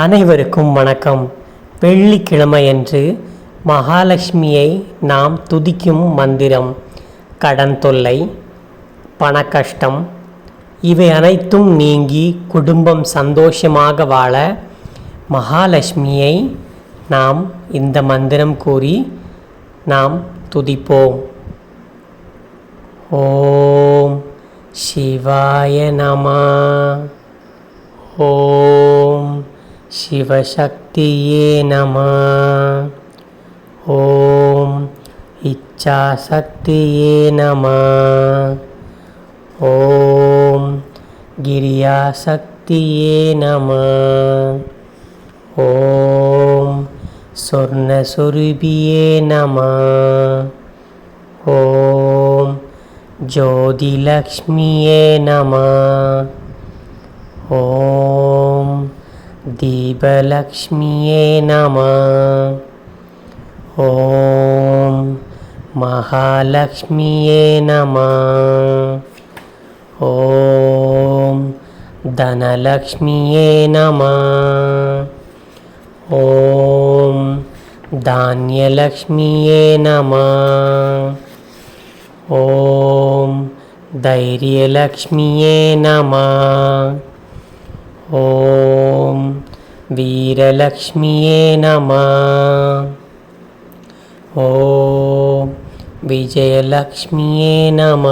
அனைவருக்கும் வணக்கம். வெள்ளிக்கிழமையன்று மகாலட்சுமியை நாம் துதிக்கும் மந்திரம் கடன் தொல்லை பணக்கஷ்டம் இவை அனைத்தும் நீங்கி குடும்பம் சந்தோஷமாக வாழ மகாலட்சுமியை நாம் இந்த மந்திரம் கூறி நாம் துதிப்போம். ஓம் சிவாய நமா. ஓம் शिवशक्तिये नमः ॐ इच्छाशक्तिये नमः ॐ गिरियाशक्तिये नमः ॐ स्वर्णस्वरूपिये नमः ॐ ज्योतिलक्ष्म्ये नमः ॐ दीपलक्ष्म्ये नमः। ॐ महालक्ष्म्ये नमः। ॐ धनलक्ष्म्ये नमः। ॐ धान्यलक्ष्म्ये नमः। ॐ धैर्यलक्ष्म्ये नमः। ఓం వీరలక్ష్మియే నమ. ఓం విజయలక్ష్మియే నమ.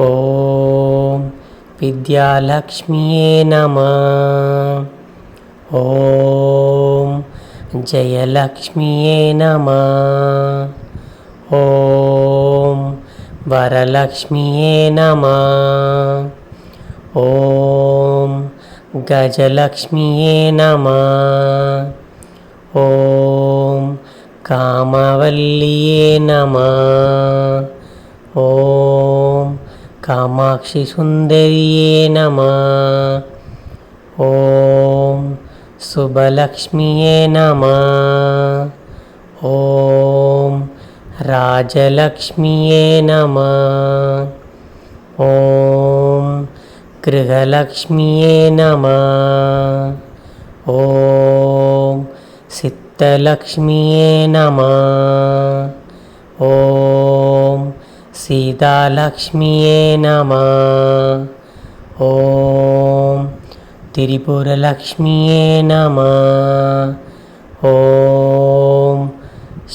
ఓం విద్యాలక్ష్మియే నమ. ఓం జయలక్ష్మియే నమ. ఓం వరలక్ష్మియే నమ. ॐ गजलक्ष्मीये नमः। ॐ कामवल्ल्ये नमः। ॐ कामाक्षीसुन्दर्ये नमः। ॐ सुभलक्ष्मीये नमः। ॐ राजलक्ष्मीये नमः। ॐ கிருகலக்ஷ்மியே நம ஓம் சித்தலக்ஷ்மியே நம ஓம் சீதாலக்ஷ்மியே நம ஓம் திரிபுரலக்ஷ்மியே நம ஓம்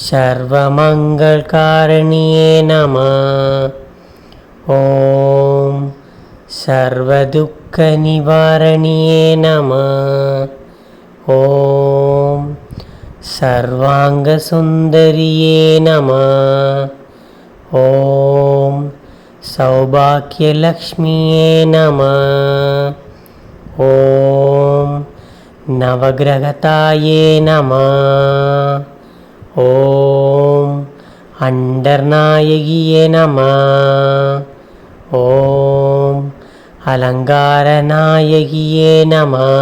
சர்வமங்கள்காரணியே நம ஓம் सर्वदुःखनिवारणीये नमः ॐ सर्वाङ्गसुन्दर्ये नमः ॐ सौभाग्यलक्ष्मीये नमः ॐ नवग्रहताये नमः ॐ अण्डर्नायकिये नमः ॐ அலங்காரநாயகியே நமா.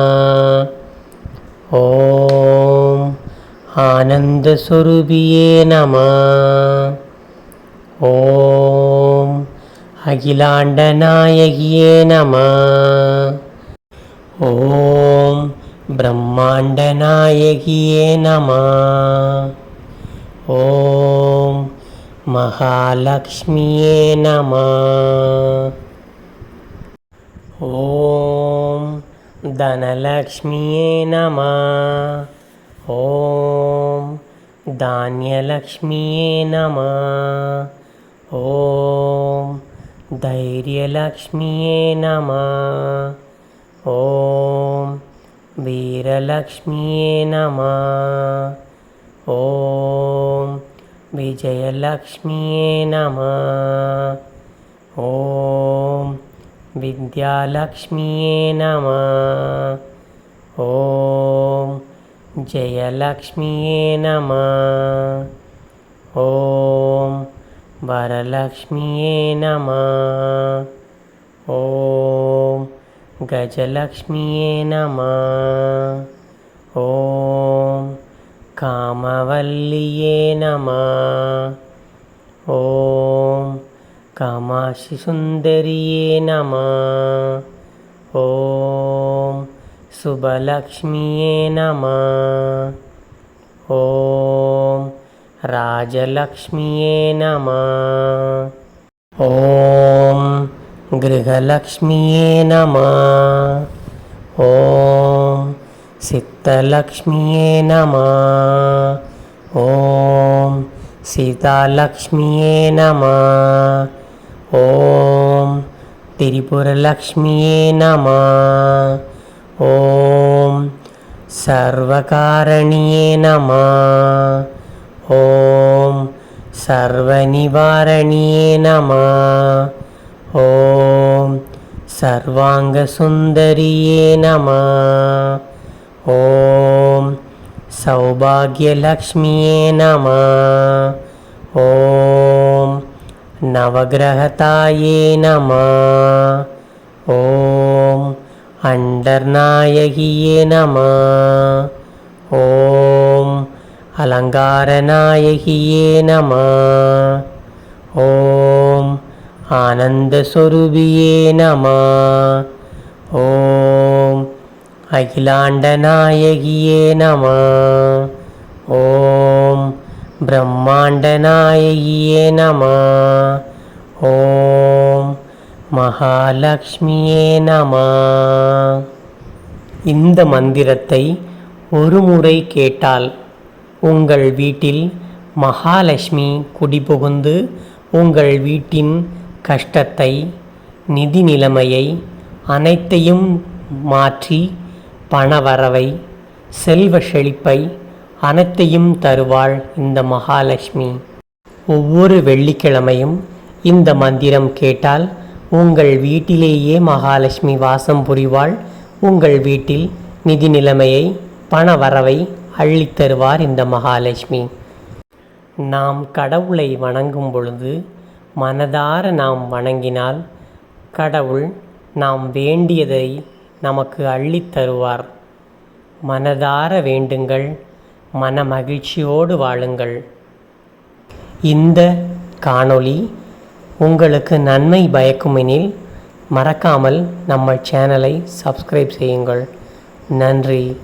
ஓம் ஆனந்தஸ்வரூபியே நமா. ஓம் அகிலாண்டநாயகியே நமா. ஓம் பிரம்மாண்டநாயகியே நமா. ஓம் மகாலக்ஷ்மியே நமா. ఓం ధనలక్ష్మియే నమ. ఓం ధాన్యలక్ష్మియే నమ. ఓం ధైర్యలక్ష్మియే నమ. ఓం వీరలక్ష్మియే నమ. ఓం విజయలక్ష్మియే నమ. ఓం విద్యాలక్ష్మియే నమ ఓం జయలక్ష్మియే నమ ఓం వరలక్ష్మియే నమ ఓం గజలక్ష్మియే నమ ఓం కామవల్లియే నమ ఓం कामाक्षिसुन्दर्ये नमः ॐ शुभलक्ष्म्ये नमः ॐ राजलक्ष्म्ये नमः ॐ गृहलक्ष्म्ये नमः ॐ सिद्धलक्ष्म्ये नमः ॐ सीतालक्ष्म्ये नमः ॐ त्रिपुरलक्ष्म्ये नमः। ॐ सर्वकारणीये नमः। ॐ सर्वनिवारणीये नमः। ॐ सर्वाङ्गसुन्दर्ये नमः। ॐ सौभाग्यलक्ष्म्ये नमः। ॐ நவகிரகதாயே நம ஓம் அண்டர்நாயகியே நம ஓம் அலங்காரநாயகியே நம ஓம் ஆனந்தஸ்வரூபியே நம ஓம் அகிலாண்டநாயகியே நம ஓம் ब्रह्माण्डनायकिये नमः ॐ மகாலட்சுமியே நம இந்த மந்திரத்தை ஒரு முறை கேட்டால் உங்கள் வீட்டில் மகாலட்சுமி குடிபுகுந்து உங்கள் வீட்டின் கஷ்டத்தை நிதி நிலைமையை அனைத்தையும் மாற்றி பணவரவை செல்வ செழிப்பை அனைத்தையும் தருவாள் இந்த மகாலட்சுமி. ஒவ்வொரு வெள்ளிக்கிழமையும் இந்த மந்திரம் கேட்டால் உங்கள் வீட்டிலேயே மகாலட்சுமி வாசம் புரிவாள். உங்கள் வீட்டில் நிதி நிலைமையை பண வரவை அள்ளித் தருவார் இந்த மகாலட்சுமி. நாம் கடவுளை வணங்கும் பொழுது மனதார நாம் வணங்கினால் கடவுள் நாம் வேண்டியதை நமக்கு அள்ளித் தருவார். மனதார வேண்டுங்கள் மன மகிழ்ச்சியோடு வாழுங்கள். இந்த காணொளி உங்களுக்கு நன்மை பயக்குமெனில் மறக்காமல் நம்ம சேனலை சப்ஸ்கிரைப் செய்யுங்கள். நன்றி.